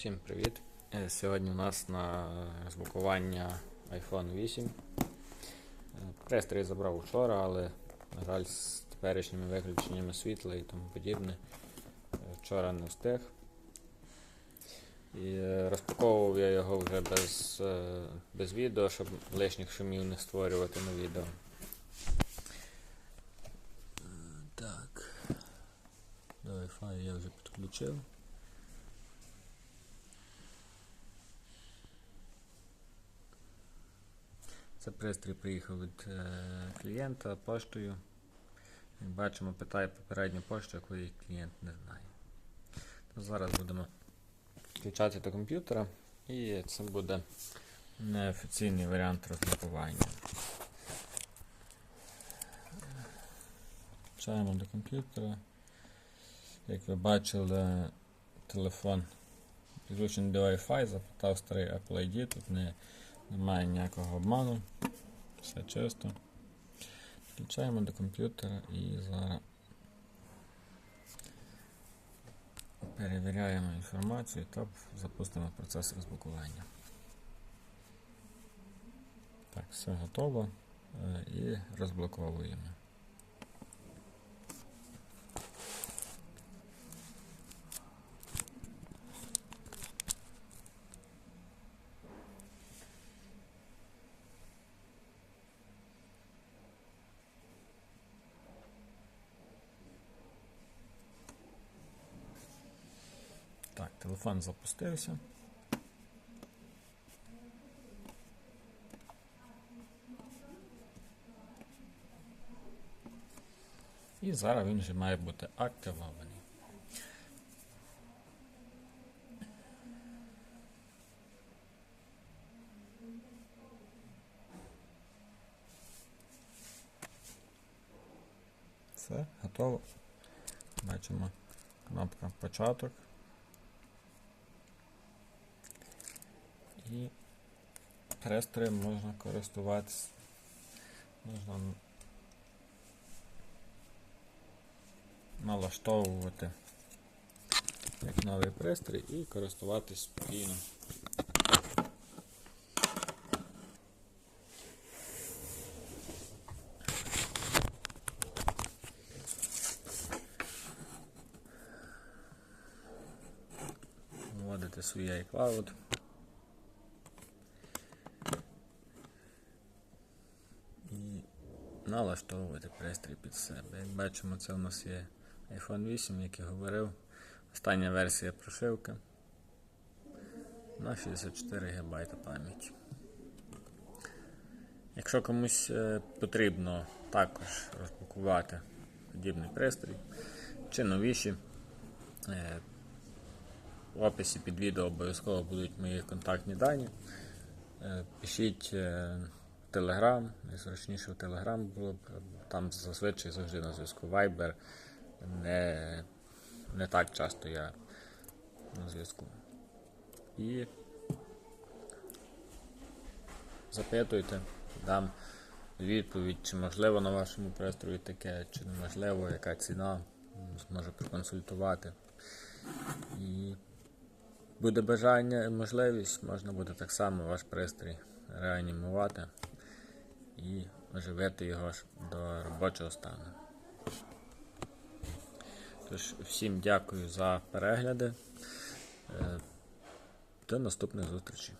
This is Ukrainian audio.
Всім привіт! Е, Сьогодні у нас на розблокування iPhone 8. Е, Пристрій забрав вчора, але, на жаль, з теперішніми виключеннями світла і тому подібне. е, Вчора не встиг. І розпаковував я його вже без, без відео, щоб лишніх шумів не створювати на відео. Так. До Wi-Fi я вже підключив. Це пристрій приїхав від е, клієнта поштою. Бачимо, питає попередню пошту, якої клієнт не знає. То зараз будемо включати до комп'ютера і це буде неофіційний варіант розблокування. Включаємо до комп'ютера. Як ви бачили, телефон підключений до Wi-Fi, запитав старий Apple ID, тут не немає ніякого обману. Все чисто. Включаємо до комп'ютера і зараз перевіряємо інформацію та запустимо процес розблокування. Так, все готово Е, і розблоковуємо. Так, телефон запустився. І зараз він вже має бути активований. Все, готово. Бачимо кнопка початок. І пристроєм можна користуватися. Можна налаштовувати як новий пристрій і користуватись спокійно. Вводити свій iCloud. І налаштовувати пристрій під себе. Як бачимо, це у нас є iPhone 8, як я говорив. Остання версія прошивки на 64 ГБ пам'яті. Якщо комусь е, потрібно також розпакувати подібний пристрій чи новіші, е, в описі під відео обов'язково будуть мої контактні дані. Е, Пишіть в найзручніше в Telegram було б, там зазвичай завжди на зв'язку Viber. Не, не так часто я на зв'язку. І запитуйте, дам відповідь, чи можливо на вашому пристрої таке, чи неможливо, яка ціна, зможу проконсультувати. І буде бажання і можливість, можна буде так само ваш пристрій реанімувати і оживити його до робочого стану. Тож, всім дякую за перегляди. Е, До наступних зустрічей.